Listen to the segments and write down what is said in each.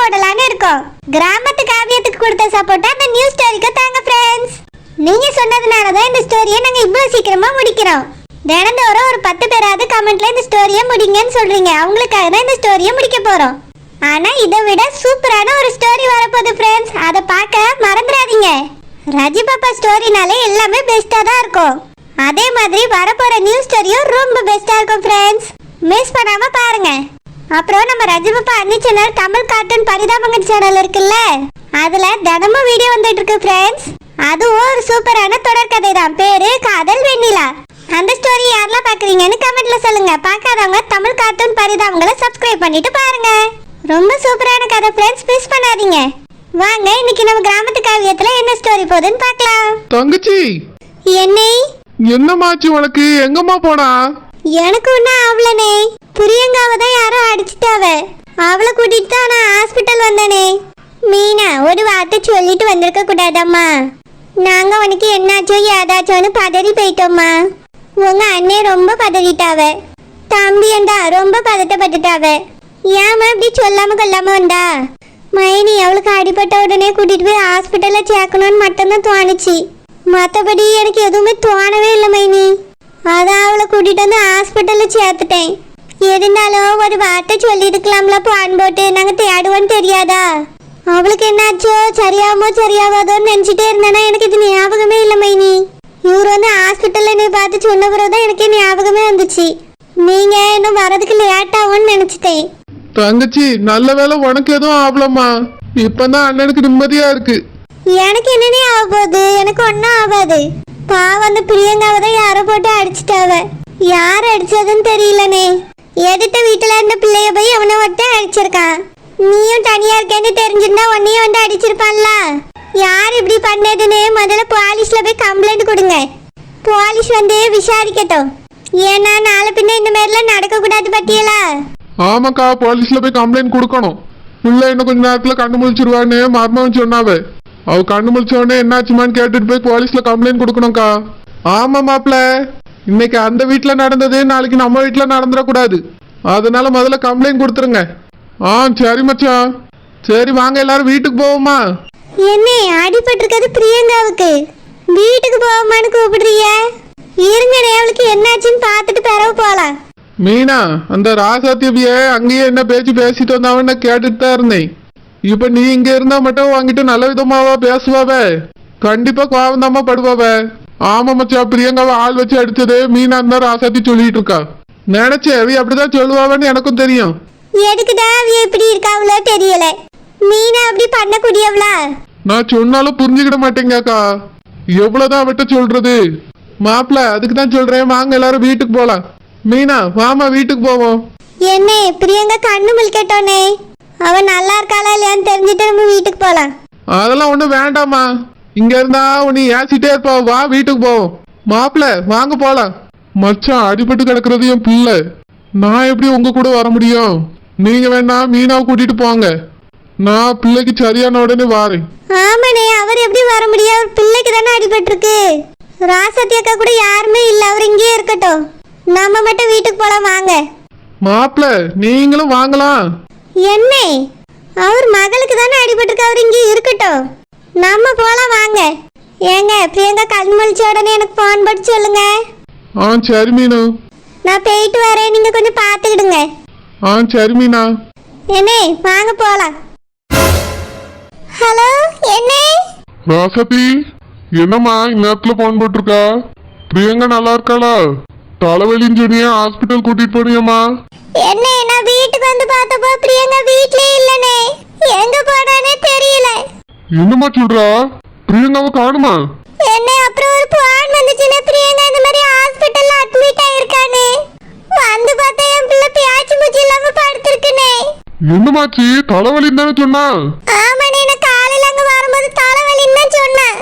உங்களுக்காக போடலாம்னு இருக்கோம். கிராமத்து காவியத்துக்கு கொடுத்த சப்போர்ட்டா அந்த நியூ ஸ்டோரிக்கு தாங்க ஃப்ரெண்ட்ஸ் நீங்க சொன்னதுனால தான் இந்த ஸ்டோரியை நாங்க இவ்வளவு சீக்கிரமா முடிக்கிறோம். தினந்தோறும் ஒரு பத்து பேராவது கமெண்ட்ல இந்த ஸ்டோரியை முடிங்கன்னு சொல்றீங்க. அவங்களுக்காக தான் இந்த ஸ்டோரியை முடிக்க போறோம். ஆனா இதை விட சூப்பரான ஒரு ஸ்டோரி வரப்போகுது ஃப்ரெண்ட்ஸ் அதை பார்க்க மறந்துடாதீங்க. ரஜி பாப்பா ஸ்டோரினாலே எல்லாமே பெஸ்ட்டாக தான் இருக்கும். அதே மாதிரி வரப்போகிற நியூ ஸ்டோரியும் ரொம்ப பெஸ்ட்டாக இருக்கும் ஃப்ரெண்ட்ஸ் மிஸ் பண்ணாமல் பாருங்கள் அப்புறம் நம்ம ரஜிபாப்பா அன்னி சேனல் தமிழ் கார்ட்டூன் பரிதாபங்கள் சேனல் இருக்குல்ல? அதுல தினமும் வீடியோ வந்துட்டு இருக்கு ஃப்ரெண்ட்ஸ் அதுவும் ஒரு சூப்பரான தொடர்கதை தான். பேரு காதல் வெண்ணிலா. அந்த ஸ்டோரி யாரெல்லாம் பாக்குறீங்கன்னு கமெண்ட்ல சொல்லுங்க. பார்க்காதவங்க தமிழ் கார்ட்டூன் பரிதாபங்களை சப்ஸ்கிரைப் பண்ணிட்டு பாருங்க. ரொம்ப சூப்பரான கதை ஃப்ரெண்ட்ஸ் மிஸ் பண்ணாதீங்க. வாங்க இன்னைக்கு நம்ம கிராமத்து காவியத்துல என்ன ஸ்டோரி போகுதுன்னு பார்க்கலாம் தங்கச்சி! என்னை? என்னமாச்சு உனக்கு? எங்கம்மா போனா? எனக்கு ஒன்றும் ஆவலனே. பிரியங்காவை தான் யாரோ அடிச்சிட்டாவ அவளை கூட்டிட்டு தான் நான் ஹாஸ்பிட்டல் வந்தனே. மீனா ஒரு வார்த்தை சொல்லிட்டு வந்திருக்க கூடாதம்மா. நாங்க உனக்கு என்னாச்சோ ஏதாச்சோன்னு பதறி போயிட்டோம்மா. உங்க அண்ணே ரொம்ப பதறிட்டாவ. தம்பி என்றா ரொம்ப பதட்டப்பட்டுட்டாவ. ஏமா இப்படி சொல்லாம கொல்லாம வந்தா? மைனி அவளுக்கு அடிபட்ட உடனே கூட்டிட்டு போய் ஹாஸ்பிட்டல்ல சேர்க்கணும்னு மட்டும்தான் தோணுச்சு. மற்றபடி எனக்கு எதுவுமே தோணவே இல்லை மைனி. அதான் அவளை கூட்டிட்டு வந்து ஹாஸ்பிட்டல்ல சேர்த்துட்டேன். இருந்தாலும் ஒரு வார்த்தை சொல்லியிருக்கலாம்ல பிளான் போட்டு. நாங்க தேடுவோன்னு தெரியாதா? அவளுக்கு என்னாச்சோ சரியாமோ சரியாவாதோன்னு நினைச்சிட்டே இருந்தேன்னா எனக்கு இது ஞாபகமே இல்லை மைனி. இவர் வந்து ஹாஸ்பிட்டல்ல என்னை பார்த்து சொன்ன பிறகு தான் எனக்கு ஞாபகமே வந்துச்சு. நீங்க இன்னும் வரதுக்கு லேட் ஆகும்னு நினைச்சிட்டேன். தங்கச்சி நல்ல வேளை உனக்கு எதுவும் ஆகலம்மா. இப்பதான் அண்ணனுக்கு நிம்மதியா இருக்கு. எனக்கு என்னனே ஆக போகுது எனக்கு ஒன்றும் ஆகாது. பாவம் அந்த பிரியங்காவை தான் யாரோ போட்டு அடிச்சிட்டாவ. யார் அடிச்சதுன்னு தெரியலனே. எதிர்த்த வீட்டுல இருந்த பிள்ளைய போய் அவனை மட்டும் அடிச்சிருக்கான். நீயும் தனியா இருக்கேன்னு தெரிஞ்சிருந்தா உன்னையும் வந்து அடிச்சிருப்பான்ல. யார் இப்படி பண்ணதுன்னு முதல்ல போலீஸ்ல போய் கம்ப்ளைண்ட் கொடுங்க. போலீஸ் வந்து விசாரிக்கட்டும். ஏன்னா நாளை பின்ன இந்த மாதிரிலாம் நடக்கக்கூடாது பத்தியலா? ஆமாக்கா போலீஸ்ல போய் கம்ப்ளைண்ட் கொடுக்கணும். பிள்ளை இன்னும் கொஞ்ச நேரத்துல கண்ணு முழிச்சிருவான்னு மர்மம் சொன்னாவே. அவ கண்ணு முழிச்ச உடனே என்னாச்சுமான்னு கேட்டுட்டு போய் போலீஸ்ல கம்ப்ளைண்ட் கொடுக்கணும்க்கா. ஆமா மாப்பிள்ள. இன்னைக்கு அந்த வீட்ல நடந்தது நாளைக்கு நம்ம வீட்ல நடந்துடக்கூடாது. அதனால முதல்ல கம்ப்ளைண்ட் கொடுத்துருங்க. ஆ சரி மச்சான் சரி வாங்க எல்லாரும் வீட்டுக்கு போவோமா? என்ன அடிபட்டிருக்கிறது பிரியங்காவுக்கு. வீட்டுக்கு போவோமான்னு கூப்பிடுறிய இருங்கடே அவளுக்கு என்னாச்சுன்னு பார்த்துட்டு பிறகு போலாம். மீனா அந்த ராசாத்தியபிய அங்கேயே என்ன பேச்சு பேசிட்டு வந்தாவன்னு கேட்டுட்டு தான் இருந்தேன். இப்ப நீ இங்க இருந்தா மட்டும் வாங்கிட்டு நல்ல விதமாவா பேசுவாவே? கண்டிப்பா கோவந்தாமா படுவாவே. ஆமா மச்சா பிரியங்காவை ஆள் வச்சு அடிச்சது மீனா தான் ராசாத்தி சொல்லிட்டு இருக்கா. நினைச்சேன் அவி அப்படிதான் சொல்லுவாவேன்னு எனக்கும் தெரியும். எதுக்குதான் அவ இப்படி இருக்காவளோ தெரியல. மீனா அப்படி பண்ணக்கூடியவளா? நான் சொன்னாலும் புரிஞ்சுக்கிட மாட்டேங்கக்கா எவ்வளவுதான் அவட்ட சொல்றது? மாப்பிள அதுக்கு தான் சொல்றேன் வாங்க எல்லாரும் வீட்டுக்கு போலாம். மீனா வாமா வீட்டுக்கு போவோம். என்ன பிரியங்கா கண்ணு முழிக்கட்டோனே. அவ நல்லா இருக்காளா இல்லையான்னு தெரிஞ்சுட்டு நம்ம வீட்டுக்கு போலாம். அதெல்லாம் ஒண்ணும் வேண்டாம்மா. இங்க இருந்தா உன்னை ஏசிட்டே இருப்பா. வா வீட்டுக்கு போவோம் மாப்பிள வாங்க போலாம். மச்சான் அடிபட்டு கிடக்குறது என் பிள்ளை. நான் எப்படி உங்க கூட வர முடியும்? நீங்க வேணா மீனாவை கூட்டிட்டு போங்க. நான் பிள்ளைக்கு சரியான உடனே வாரேன். ஆமாண்ணே அவர் எப்படி வர முடியும்? அவர் பிள்ளைக்கு தானே அடிபட்டிருக்கு. ராசத்தி அக்கா கூட யாருமே இல்லை. அவர் இங்கேயே இருக்கட்டும். நம்ம மட்டும் வீட்டுக்கு போலாம் வாங்க. மாப்பிள நீங்களும் வாங்கலாம். என்ன? அவர் மகளுக்கு தானே அடிபட்டிருக்கு. அவர் இங்கே இருக்கட்டும். நம்ம போலாம் வாங்க. ஏங்க பிரியங்கா கண் முழிச்ச உடனே எனக்கு ஃபோன் போட்டு சொல்லுங்க. ஆ சரி மீனு. நான் போயிட்டு வரேன். நீங்க கொஞ்சம் பார்த்துக்கிடுங்க. ஆ சரி மீனா. என்ன வாங்க போலாம். ஹலோ என்ன? ராசதி என்னம்மா இந்நேரத்துல போன் போட்டிருக்கா? பிரியங்கா நல்லா இருக்காளா? தலைவலின்னு சொன்னியா ஹாஸ்பிட்டல் கூட்டிட்டு போனியம்மா. என்ன நான் வீட்டுக்கு வந்து பார்த்தப்போ பிரியங்கா வீட்லயே இல்லனே. எங்க போனானே தெரியல. என்னம்மா சொல்றா பிரியங்காவை காணுமா? என்ன அப்புறம் ஒரு பிளான் வந்துச்சுன்னா பிரியங்கா இந்த மாதிரி ஹாஸ்பிட்டல்ல அட்மிட் ஆயிருக்கானே. வந்து பார்த்தா என் பிள்ளை பேச்சு மூச்சு இல்லாம படுத்திருக்குனே. என்னமாச்சு? தலைவலின்னு தானே சொன்னா? ஆமாண்ணே நான் காலையில அங்க வரும்போது தலைவலின்னு தான் சொன்னேன்.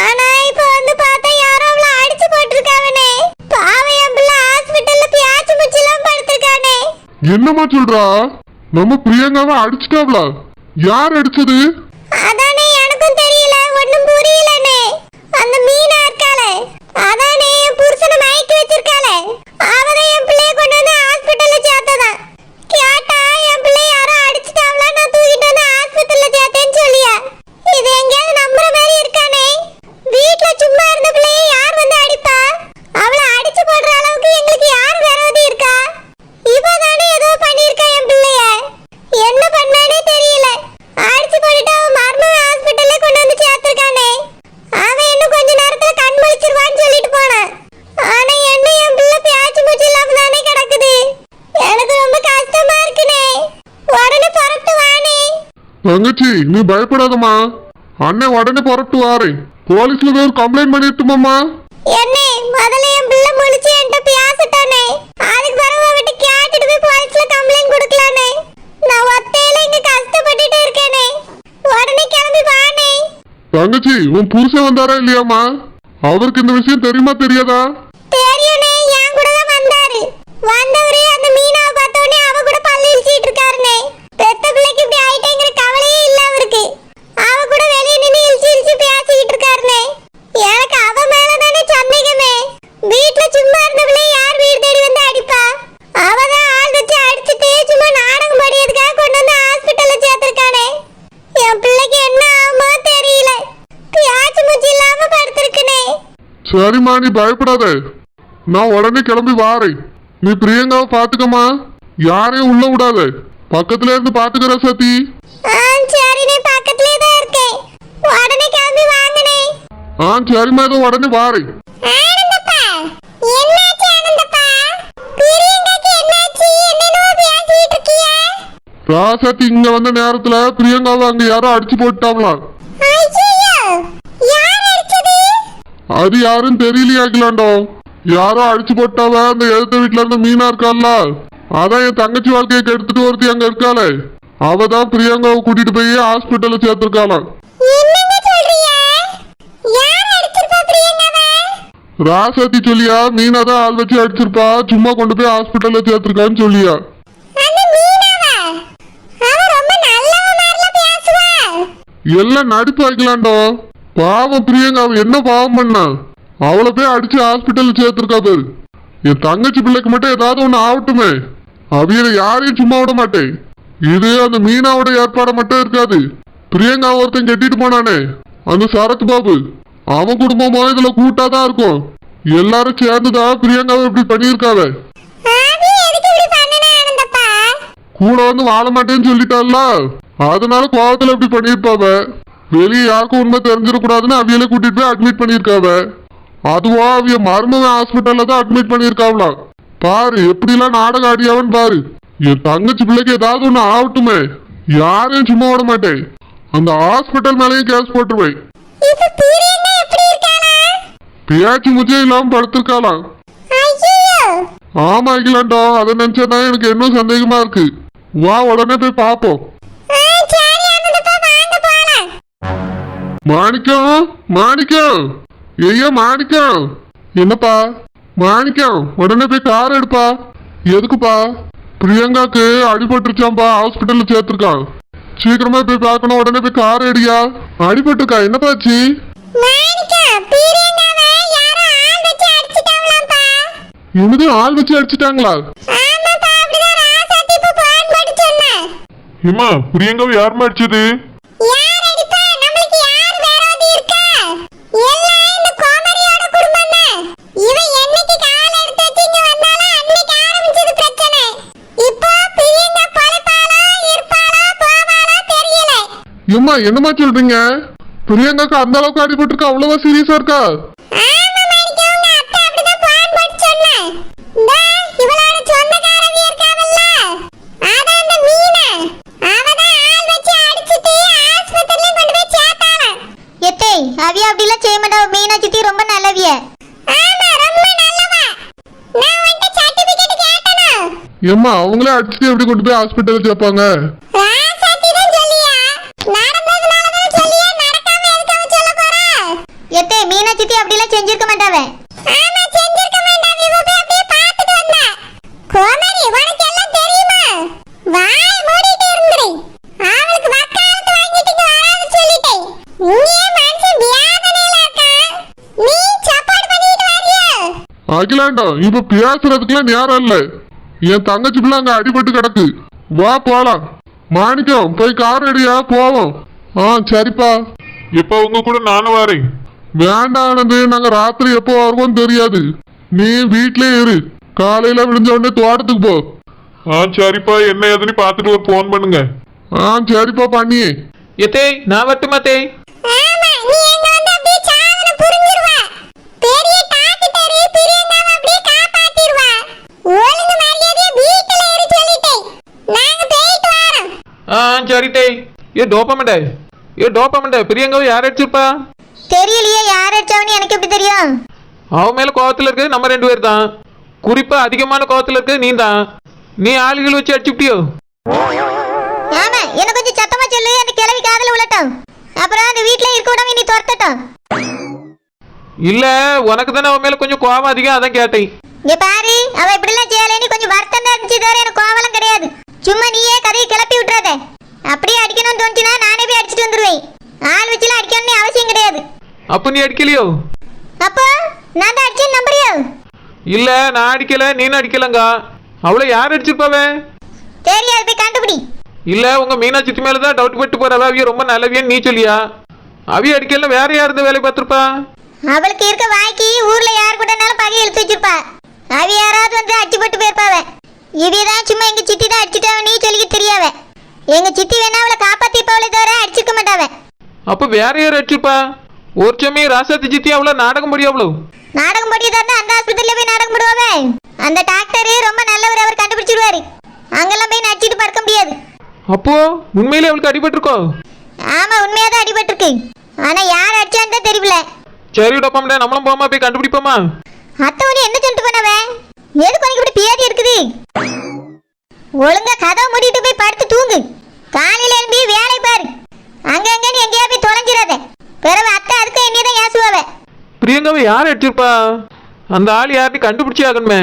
ஆனா இப்போ வந்து பார்த்தா யாரோ அவளை அடிச்சு போட்டிருக்காவனே. பாவம் என் பிள்ளை ஹாஸ்பிட்டல்ல பேச்சு மூச்சு இல்லாம படுத்திருக்கானே. என்னம்மா சொல்றா? நம்ம பிரியங்காவை அடிச்சிட்டாங்களா யார் அடிச்சது? அதானே எனக்கும் புரியலனே அந்த மீ தங்கச்சி நீ பயப்படாதம்மா. அண்ணன் உடனே புறப்பட்டு வாரேன் போலீஸ்ல போய் ஒரு கம்ப்ளைண்ட் பண்ணிட்டுமாம்மா என்னே முதல்ல என் பிள்ளை முழிச்சு என்கிட்ட பேசிட்டானே. அதுக்கு பிறகு அவகிட்ட கேட்டுட்டு போய் போலீஸ்ல கம்ப்ளைண்ட் கொடுக்கலானே. நான் ஒத்தையில இங்க கஷ்டப்பட்டுட்டு இருக்கேனே. உடனே கிளம்பி வானே. தங்கச்சி உன் புருஷன் வந்தாரா இல்லையாம்மா? அவருக்கு இந்த விஷயம் தெரியுமா தெரியாதா தெரியுனே என் கூட தான் வந்தாரு வந்தவரே அந்த மீனாவை பார்த்தோன்னே அவ கூட பல்லு இழிச்சிட்டு இருக்காருனே பெத்த பிள்ளைக்கு இப்படி ஆயிட்டேங்கிற கவலையே இல்ல அவருக்கு அவ கூட வெளியே நின்று இழிச்சு இழிச்சு பேசிக்கிட்டு இருக்காருனே எனக்கு அவ மேல தானே சந்தேகமே வீட்ல சும்மா இருந்த பிள்ளை யார் வீடு தேடி வந்து அடிப்பா அவ தான் ஆள் வச்சு அடிச்சுட்டு சும்மா நாடகம் படியதுக்காக கொண்டு வந்து ஹாஸ்பிட்டல்ல சேர்த்திருக்கானே என் பிள்ளைக்கு என்ன ஆகுமோ தெரியல பியாச்சு மூச்சு இல்லாம படுத்திருக்குனே சரிம்மா நீ பயப்படாத. நான் உடனே கிளம்பி வாரேன். நீ பிரியங்காவை பாத்துக்கம்மா யாரையும் உள்ள விடாத. பக்கத்துல இருந்து பாத்துக்கிற சத்தி. ஆ சரிம்மா இதோ உடனே வாரேன். ராசாத்தி இங்க வந்த நேரத்துல பிரியங்காவை அங்க யாரோ அடிச்சு போட்டாங்களாம் ஐயோ யார் அடிச்சது அது யாரும் தெரியலையாக்கலாண்டோ யாரோ அடிச்சு போட்டாவ அந்த எழுத்த வீட்டுல இருந்த மீனா இருக்கால அதான் என் தங்கச்சி வாழ்க்கையை கெடுத்துட்டு ஒருத்தி அங்க இருக்காளே. அவ தான் பிரியங்காவை கூட்டிட்டு போய் ஹாஸ்பிட்டல்ல சேர்த்திருக்காளாம். ராசாத்தி சொல்லியா மீனா தான் ஆள் வச்சு அடிச்சிருப்பா சும்மா கொண்டு போய் ஹாஸ்பிட்டல்ல சேர்த்திருக்கான்னு சொல்லியா. எல்லாம் நடிப்பு வைக்கலாண்டோ பாவம் பிரியங்கா அவ என்ன பாவம் பண்ணா? அவளை போய் அடிச்சு ஹாஸ்பிட்டல்ல சேர்த்திருக்கா பேரு. என் தங்கச்சி பிள்ளைக்கு மட்டும் ஏதாவது ஒண்ணு ஆகட்டுமே. அவியல யாரையும் சும்மா விட மாட்டேன். இது அந்த மீனாவோட ஏற்பாடு மட்டும் இருக்காது. பிரியங்கா ஒருத்தன் கட்டிட்டு போனானே. அந்த சரத் பாபு அவன் குடும்பமும் இதுல கூட்டாதான் இருக்கும். எல்லாரும் சேர்ந்துதான் பிரியங்காவை இப்படி பண்ணியிருக்காவ. கூட வந்து வாழ மாட்டேன்னு சொல்லிட்டால அதனால கோவத்துல இப்படி பண்ணியிருப்பாவ. வெளியே யாருக்கும் உண்மை தெரிஞ்சிடக்கூடாதுன்னு அவியலே கூட்டிட்டு போய் அட்மிட் பண்ணியிருக்காவ. அதுவா அவிய மருமகன் ஹாஸ்பிட்டல்ல தான் அட்மிட் பண்ணியிருக்காவலாம் பாரு எப்படிலாம் நாடகம் ஆடியாவன்னு பாரு. என் தங்கச்சி பிள்ளைக்கு ஏதாவது ஒண்ணு ஆகட்டுமே. யாரையும் சும்மா விட மாட்டேன். அந்த ஹாஸ்பிட்டல் மேலேயும் கேஸ் போட்டுருவேன். பேச்சு முச்சே இல்லாம படுத்திருக்காளாம் ஆமா அகிலாண்டோ. அதை நினைச்சதான் எனக்கு இன்னும் சந்தேகமா இருக்கு. வா உடனே போய் பாப்போம் மாணிக்கம் மாணிக்கம் ஐயா மாணிக்கம் என்னப்பா? மாணிக்கம் உடனே போய் கார் எடுப்பா. எதுக்குப்பா? பிரியங்காக்கு அடிபட்டுருச்சாம்பா ஹாஸ்பிட்டல்ல சேர்த்திருக்கான் சீக்கிரமா போய் பார்க்கணும் உடனே போய் கார் எடுயா அடிபட்டுருக்கா என்னப்பாச்சு என்னது ஆள் வச்சு அடிச்சிட்டாங்களா? ஏமா பிரியங்காவை யாருமா அடிச்சது யார் அடிப்பா நம்மளுக்கு யார் விரோதி இருக்கா எல்லாம் இந்த கோமரியோட குடும்பம் தான் இவன் என்னைக்கு கால் எடுத்து வச்சு இங்க வந்தாலும் அன்னைக்கு ஆரம்பிச்சது பிரச்சனை இப்போ பிரியங்கா பொழைப்பாளா இருப்பாளா போவாளா தெரியல ஏம்மா என்னம்மா சொல்றீங்க? பிரியங்காக்கு அந்த அளவுக்கு அடிபட்டிருக்கா அவ்வளவா சீரியஸா இருக்கா? அவிய அப்படிலாம் செய்ய மாட்டா மீனா சித்தி ரொம்ப நல்லவிய. ஆமா ரொம்ப நல்லவா. நான் உன்கிட்ட சர்டிபிகேட் கேட்டனா. ஏம்மா அவங்களே அடிச்சுட்டு எப்படி கொண்டு போய் ஹாஸ்பிட்டல் சேர்ப்பாங்க ராசாத்தி தான் சொல்லியா நடந்ததுனால தான் சொல்லியா நடக்காம எதுக்கு அவ சொல்ல போறா மீனா சித்தி அப்படிலாம் செஞ்சிருக்க மாட்டாவ. ஆமா செஞ்சிருக்க வேண்டாம் இவ போய் அப்படியே பார்த்துட்டு வந்தா. கோமரி உனக்கு எல்லாம் தெரியுமா? வாய் மூடிட்டு இருந்துரு. அவளுக்கு வக்காலத்து வாங்கிட்டு இங்க வராது சொல்லிட்டேன். இங்கே மனுஷன் வியாதனையில இருக்கா? நீ சாப்பாடு பண்ணிட்டு வரியா? அகிலாண்டா இப்ப பேசுறதுக்குலாம் நேரம் இல்ல. என் தங்கச்சி பிள்ளை அங்க அடிபட்டு கிடக்கு. வா போலாம். மாணிக்கம் போய் கார் அடியா போவோம். ஆ சரிப்பா. இப்ப உங்க கூட நானும் வரேன். வேண்டாம் ஆனந்து நாங்க ராத்திரி எப்போ வருவோம் தெரியாது. நீ வீட்லயே இரு. காலையில விழுந்த உடனே தோட்டத்துக்கு போ. ஆ சரிப்பா. என்ன ஏதுன்னு பார்த்துட்டு ஒரு ஃபோன் பண்ணுங்க. ஆ சரிப்பா பண்ணி எத்தே நான் வரட்டுமா தே? ஆ சரி தே. ஏ டோப்பமண்டே ஏ டோப்பமண்டே பிரியங்காவை யார் அடிச்சிருப்பா? தெரியலையே யார் அடிச்சாவன்னு எனக்கு எப்படி தெரியும்? அவன் மேல கோவத்துல இருக்கிறது நம்ம ரெண்டு பேர் தான். குறிப்பா அதிகமான கோவத்துல இருக்கிறது நீ தான். நீ ஆளுகள் வச்சு அடிச்சுட்டியோ ஆமா என்ன கொஞ்சம் சத்தமா சொல்லு அந்த கிளவி காதுல விழட்டும். அப்புறம் அந்த வீட்ல இருக்க விடாம நீ துரத்தட்டும். இல்ல உனக்கு தானே அவன் மேல கொஞ்சம் கோவம் அதிகம் அதான் கேட்டேன். இங்க பாரு அவ இப்படிலாம் செய்யலைன்னு கொஞ்சம் வருத்தம் தான் இருந்துச்சு தவிர எனக்கு கோவலம் கிடையாது. சும்மா நீயே கதையை கிளப்பி விட்டுறாத. அப்படியே அடிக்கணும்னு தோணுச்சுன்னா நானே போய் அடிச்சிட்டு வந்துருவேன். ஆள் வச்சுலாம் அடிக்கணும்னு அவசியம் கிடையாது. அப்ப நீ அடிக்கலையோ? அப்போ நான் தான் அடிச்சேன்னு நம்புறியோ? இல்ல நான் அடிக்கல நீனும் அடிக்கலங்க. அவளை யார் அடிச்சிருப்பாவே? தெரியாது போய் கண்டுபிடி. இல்ல உங்க மீனாட்சி மேல தான் டவுட் பட்டு போறவ அவிய ரொம்ப நல்லவியன்னு நீ சொல்லியா? அவிய அடிக்கல வேற யார் வேலை பார்த்திருப்பா? அவளுக்கு இருக்க வாய்க்கு ஊர்ல யார் கூடனாலும் பகை இழுத்து வச்சிருப்பா. அவ யாராவது வந்து அடிச்சு போட்டு போயிருப்பாவ. இவிதான் சும்மா எங்க சித்தி தான் அடிச்சுட்டாவ நீ சொல்லிக்க தெரியாவ. எங்க சித்தி வேணா அவளை காப்பாத்திப்பாவளே தவிர அடிச்சிருக்க மாட்டாவ. அப்ப வேற யார் அடிச்சிருப்பா? ஒரு சமயம் ராசாத்தி சித்தி அவ்வளவு நாடகம் முடியும் அவ்வளவு? நாடகம் போட்டியதா இருந்தா அந்த ஆஸ்பத்திரியில போய் நாடகம் போடுவாவே? அந்த டாக்டர் ரொம்ப நல்லவர் அவர் கண்டுபிடிச்சிருவாரு. அங்கெல்லாம் போய் நடிச்சிட்டு படுக்க முடியாது. அப்போ உண்மையிலே அவளுக்கு அடிபட்டிருக்கோ? ஆமா உண்மையா தான் அடிபட்டிருக்கு. ஆனா யார் அடிச்சான்னு தான் தெரியல. சரி டப்பாமடா நம்மளும் போமா போய் கண்டுபிடிப்போமா? அத்தை உன்னை என்ன சொல்லிட்டு போனவ? எதுக்கு உனக்கு இப்படி பியாதி இருக்குது? ஒழுங்கா கதவை மூடிட்டு போய் படுத்து தூங்கு. காலையில எழும்பி வேலை பாரு. அங்கங்க நீ எங்கேயா போய் தொலைஞ்சிடாத பிறகு அத்தை அதுக்கு என்னதான் ஏசுவாவே. பிரியங்காவை யார் அடிச்சிருப்பா அந்த ஆள் யாருன்னு கண்டுபிடிச்சே ஆகணுமே.